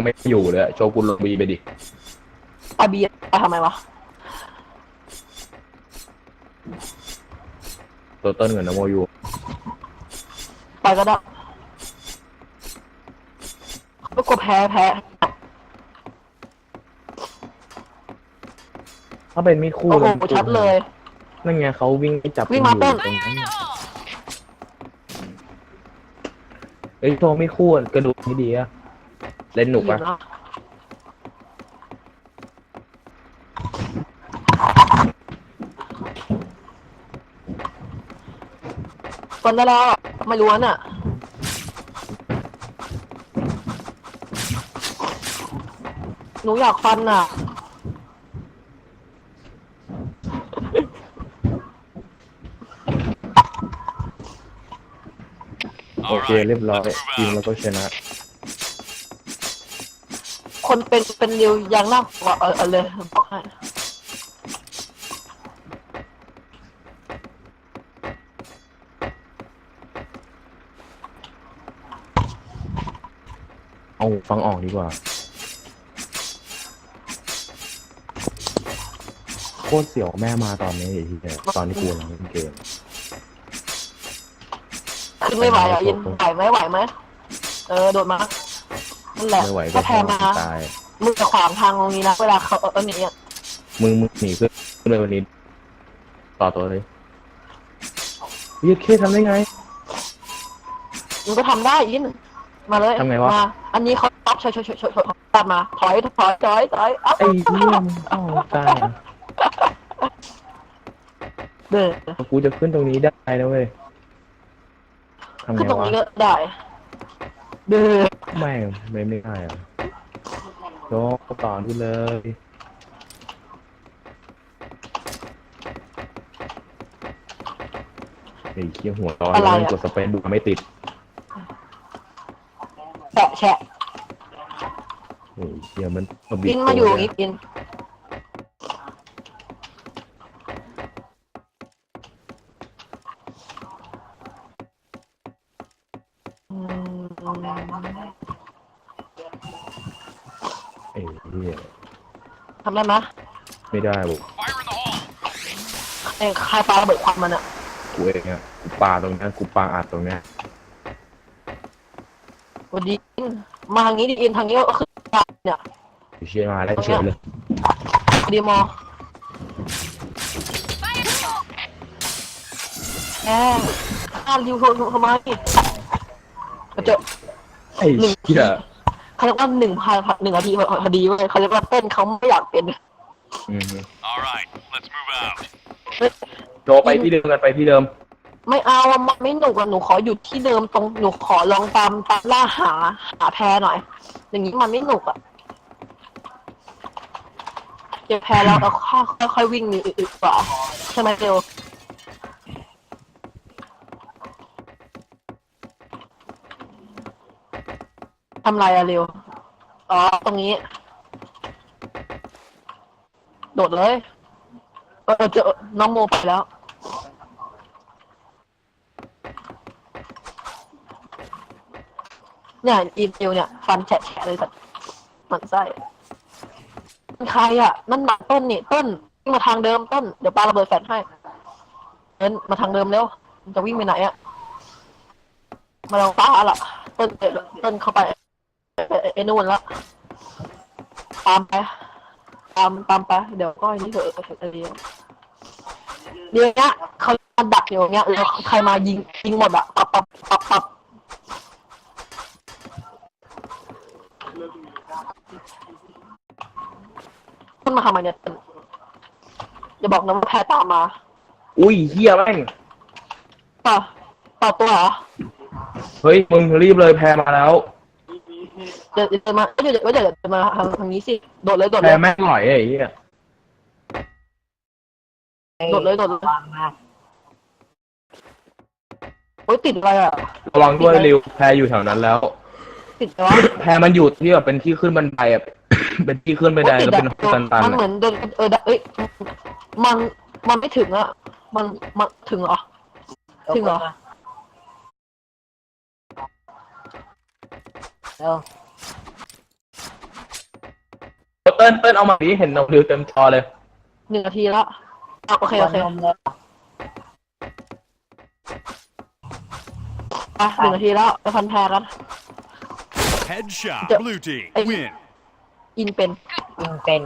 ยังไม่อยู่เลยอะโชกุนลงบีไปดิ อาบีไปทำไมวะ ตัวต้นกับนโมอยู่ไปก็ได้ไม่กลัวแพ้แพ้ ถ้าเป็นมีดคู่โอ้โหแล้วชัดเลย นั่นไงเขาวิ่งไปจับวิ่งมากันต้นอยู่ตรงนั้นเอ้ยโทรไม่คู่อะกระดูกไม่ดีอะ เล่นหนุกปะฟันได้แล้วไม่รู้น่ะหนูอยากฟันน่ะ โอเคเรียบร้อยทีมเราก็ชนะ คนเป็นเป็นริวยังน่ากลัวเออเออเลยบอกให้เอาฟังออกดีกว่า โคตรเสียวแม่มาตอนนี้ไอ้ทีเนี่ยตอนที่กูกำลังเล่นเกม ขึ้นไม่ไหวอะยินไหวไหมไหวไหมเออโดดมา นั่นแหละไม่ไหวก็ถ้าแพ้มาตาย มึงจะขวางทางตรงนี้นะเวลาเขาเออเออนี่อะมึงมึงหนีเพื่อนเลยวันนี้ ต่อตัวเลยเยียดเคทำได้ไง มึงก็ทำได้ยินมาเลยทำไงวะ มาอันนี้เขาต๊อปชอยชอยชอยชอยชอยตัดมาถอยถอยถอยถอยเอ้าไอ้เหี้ยมงเอ้าตายอะเด้อกูจะขึ้นตรงนี้ได้นะเว้ยทำไงขึ้นตรงวะนี้ก็ได้ เด้อไม่ไม่ไม่ได้อะโยกต่อที่เลยไอ้เคี้ยหัวร้อนแล้วมันกดสเปนดูไม่ติดแฉะแฉะไอ้เคี้ยมันมาบิดกินมาอยู่ตัวอย่างเนี่งี้กิน ไอ้เหี้ยทำได้ไหมไม่ได้บุไอ้คายปลาระเบิดควันมันอะกูเองอะกูปาตรงเนี้ยกูปาอัดตรงเนี้ยวันดีมาทางนี้ดิอินทางนี้ก็ขึ้นเนี่ยไอ้เชี่ยมาแล้วเฉยเลยดีมอแอบอ้าวริวโทรทำไมกระจก ไอ้เหี้ยเขาเรียกว่าหนึ่งพันหนึ่งนาทีพอดีเว้ยเขาเรียกว่าเต้นเขาไม่อยากเป็น อืม All right, let's move out. โจไปที่เดิมกันไปที่เดิม ไม่เอาอะมันไม่หนุกอะหนูขอหยุดที่เดิมตรงหนูขอลองตามตามล่าหาหาแพรหน่อย อย่างนี้มันไม่หนุกอะเจอแพรแล้วเราค่อยค่อยๆวิ่งหนีอีกกว่าใช่ไหมเร็ว ทำไรอะเร็ว อ๋อ ตรงนี้ โดดเลย เออเจอน้องโมไปแล้ว เนี่ยอีเมลเนี่ย ฟันแฉะเลยสัตว์หมันไส้มันใครอะ นั่นมาต้นนี่ต้นวิ่งมาทางเดิมต้น เดี๋ยวปาระเบิดแฟลชให้เดินมาทางเดิมเร็วมันจะวิ่งไปไหนอะ มาลองป้าล่ะ ต้นเอ่อต้นเข้าไป ไอ้นู่นละตามไปตามตามไป เดี๋ยวก็อันนี้เถอะเออเดี๋ยวเดี๋ยวเนี้ยเขาดักอยู่อย่างเงี้ยแล้วใครมายิงยิงหมดอะปับปับปับปับขึ้นมาทำไมเนี่ยอย่าบอกนะว่าแพ้ตามมา อุ้ยเฮียแม่งต่อต่อตัวเหรอ เฮ้ย มึงรีบเลยแพรมาแล้ว เดี๋ยวเดี๋ยวมาเดี๋ยวเดี๋ยวเดี๋ยวเดี๋ยวมาทางทางนี้สิโดดเลยโดดแพเลรยแม่งหน่อยไอ้เหี้ยโดดเลยโดดเลยโอ้ยติดอะไรอะ ระวังด้วยริวแพรอยู่แถวนั้นแล้ว ติดอะไรวะแพรมันอยู่ที่แบบเป็นที่ขึ้นบันไดอะ เป็นที่ขึ้นบันไดโอ้ยแล้วติเป็นดห้องอะตันมันๆเหมือะอนเดินเออเอ้ยมันมันไม่ถึงอะ มันมันถึงเหรอ ถึงเหรอ เร็วเติ้ลเติ้ลเอามาดิเห็นนมริวเต็มจอเลยหนึ่งนาทีแล้วอะโอเคโอเคนมเลยอะหนึ่งนาทีแล้วไปพันแพรกัน Headshot. Yep. Blue team Hey. win. อินเป็น ยิงเป็น